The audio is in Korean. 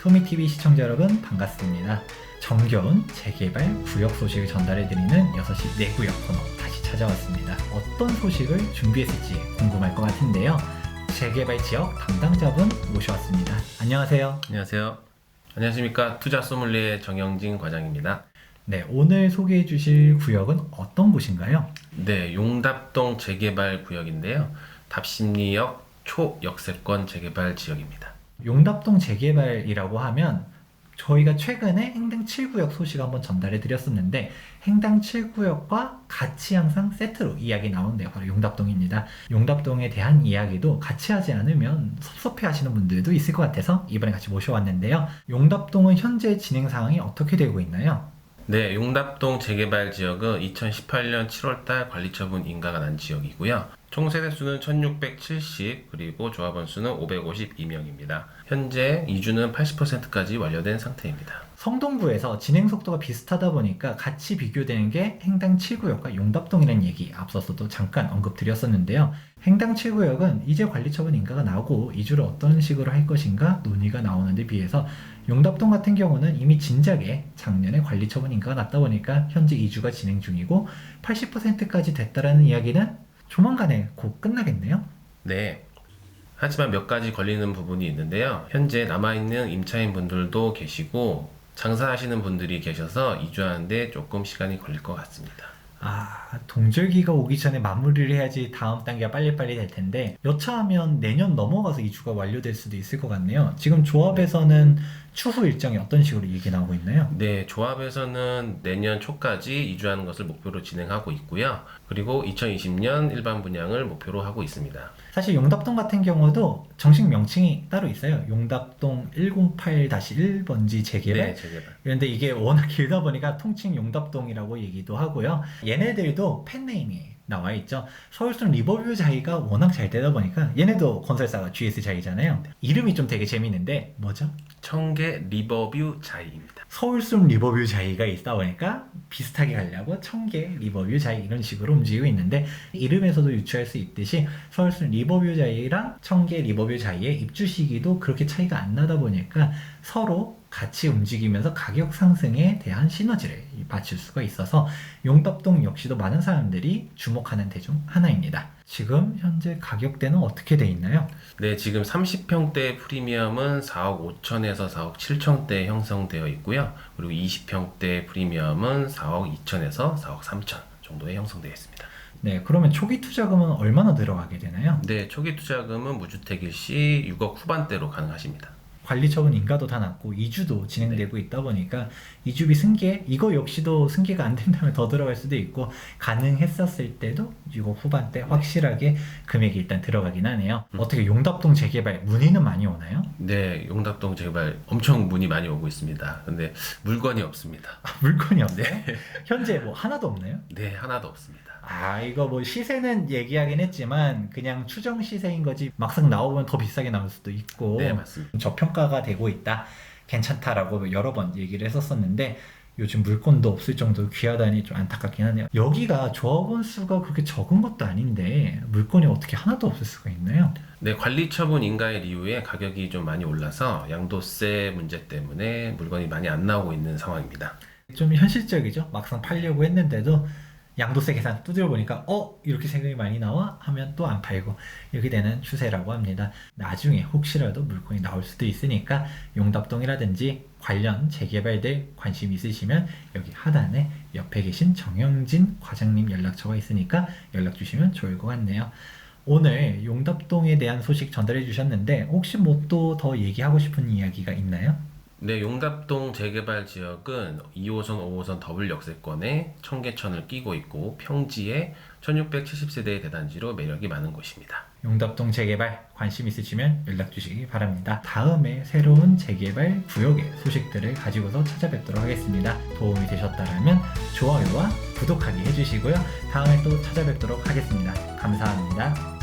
토미TV 시청자 여러분 반갑습니다. 정겨운 재개발 구역 소식을 전달해드리는 6시 내구역 코너 다시 찾아왔습니다. 어떤 소식을 준비했을지 궁금할 것 같은데요. 재개발 지역 담당자분 모셔왔습니다. 안녕하세요. 안녕하세요. 안녕하십니까. 투자 소믈리에 정영진 과장입니다. 네, 오늘 소개해 주실 구역은 어떤 곳인가요? 네, 용답동 재개발 구역인데요. 답심리역 초역세권 재개발 지역입니다. 용답동 재개발이라고 하면 저희가 최근에 행당 7구역 소식 한번 전달해 드렸었는데 행당 7구역과 같이 항상 세트로 이야기 나오는 데가 바로 용답동입니다. 용답동에 대한 이야기도 같이 하지 않으면 섭섭해 하시는 분들도 있을 것 같아서 이번에 같이 모셔왔는데요. 용답동은 현재 진행 상황이 어떻게 되고 있나요? 네, 용답동 재개발 지역은 2018년 7월달 관리처분 인가가 난 지역이고요. 총 세대 수는 1670 그리고 조합원 수는 552명입니다. 현재 이주는 80%까지 완료된 상태입니다. 성동구에서 진행 속도가 비슷하다 보니까 같이 비교되는 게 행당 7구역과 용답동이라는 얘기 앞서서도 잠깐 언급드렸었는데요. 행당 7구역은 이제 관리처분 인가가 나오고 이주를 어떤 식으로 할 것인가 논의가 나오는 데 비해서 용답동 같은 경우는 이미 진작에 작년에 관리처분 인가가 났다 보니까 현재 이주가 진행 중이고 80%까지 됐다라는 이야기는 조만간에 곧 끝나겠네요. 네. 하지만 몇 가지 걸리는 부분이 있는데요. 현재 남아있는 임차인 분들도 계시고 장사하시는 분들이 계셔서 이주하는데 조금 시간이 걸릴 것 같습니다. 아, 동절기가 오기 전에 마무리를 해야지 다음 단계가 빨리빨리 될 텐데 여차하면 내년 넘어가서 이주가 완료될 수도 있을 것 같네요. 지금 조합에서는 추후 일정이 어떤 식으로 얘기 나오고 있나요? 네, 조합에서는 내년 초까지 이주하는 것을 목표로 진행하고 있고요. 그리고 2020년 일반 분양을 목표로 하고 있습니다. 사실 용답동 같은 경우도 정식 명칭이 따로 있어요. 용답동 108-1번지 재개발. 네, 재개발. 그런데 이게 워낙 길다 보니까 통칭 용답동이라고 얘기도 하고요. 얘네들도 팬네임이 나와 있죠. 서울순 리버뷰 자이가 워낙 잘 되다 보니까 얘네도 건설사가 GS 자이잖아요. 이름이 좀 되게 재밌는데 뭐죠? 청계 리버뷰 자이입니다. 서울순 리버뷰 자이가 있다 보니까 비슷하게 가려고 청계 리버뷰 자이 이런 식으로 움직이고 있는데 이름에서도 유추할 수 있듯이 서울순 리버뷰 자이랑 청계 리버뷰 자이의 입주 시기도 그렇게 차이가 안 나다 보니까 서로 같이 움직이면서 가격 상승에 대한 시너지를 맞출 수가 있어서 용답동 역시도 많은 사람들이 주목하는 데중 하나입니다. 지금 현재 가격대는 어떻게 돼 있나요? 네, 지금 30평대 프리미엄은 4억 5천에서 4억 7천대 형성되어 있고요. 그리고 20평대 프리미엄은 4억 2천에서 4억 3천 정도에 형성되어 있습니다. 네, 그러면 초기 투자금은 얼마나 들어가게 되나요? 네, 초기 투자금은 무주택일 시 6억 후반대로 가능하십니다. 관리처분 인가도 다 났고 이주도 진행되고 있다 보니까 이주비 승계 이거 역시도 승계가 안 된다면 더 들어갈 수도 있고 가능했었을 때도 이거 후반대 확실하게 금액이 일단 들어가긴 하네요. 어떻게 용답동 재개발 문의는 많이 오나요? 네, 용답동 재개발 엄청 문이 많이 오고 있습니다. 근데 물건이 없습니다. 아, 물건이 없네요. 현재 뭐 하나도 없나요? 네, 하나도 없습니다. 아 이거 뭐 시세는 얘기하긴 했지만 그냥 추정 시세인 거지 막상 나오면 더 비싸게 나올 수도 있고 네, 맞습니다. 저평가가 되고 있다 괜찮다라고 여러 번 얘기를 했었었는데 요즘 물건도 없을 정도로 귀하다니 좀 안타깝긴 하네요 여기가 조합원 수가 그렇게 적은 것도 아닌데 물건이 어떻게 하나도 없을 수가 있나요? 네, 관리 처분 인가일 이후에 가격이 좀 많이 올라서 양도세 문제 때문에 물건이 많이 안 나오고 있는 상황입니다. 좀 현실적이죠 막상 팔려고 했는데도 양도세 계산 두드려 보니까 어 이렇게 세금이 많이 나와 하면 또 안 팔고 이렇게 되는 추세라고 합니다. 나중에 혹시라도 물건이 나올 수도 있으니까 용답동이라든지 관련 재개발들 관심 있으시면 여기 하단에 옆에 계신 정영진 과장님 연락처가 있으니까 연락 주시면 좋을 것 같네요. 오늘 용답동에 대한 소식 전달해 주셨는데 혹시 뭐 또 더 얘기하고 싶은 이야기가 있나요? 네, 용답동 재개발 지역은 2호선, 5호선 더블 역세권에 청계천을 끼고 있고 평지에 1670세대의 대단지로 매력이 많은 곳입니다. 용답동 재개발 관심 있으시면 연락 주시기 바랍니다. 다음에 새로운 재개발 구역의 소식들을 가지고서 찾아뵙도록 하겠습니다. 도움이 되셨다면 좋아요와 구독하기 해주시고요. 다음에 또 찾아뵙도록 하겠습니다. 감사합니다.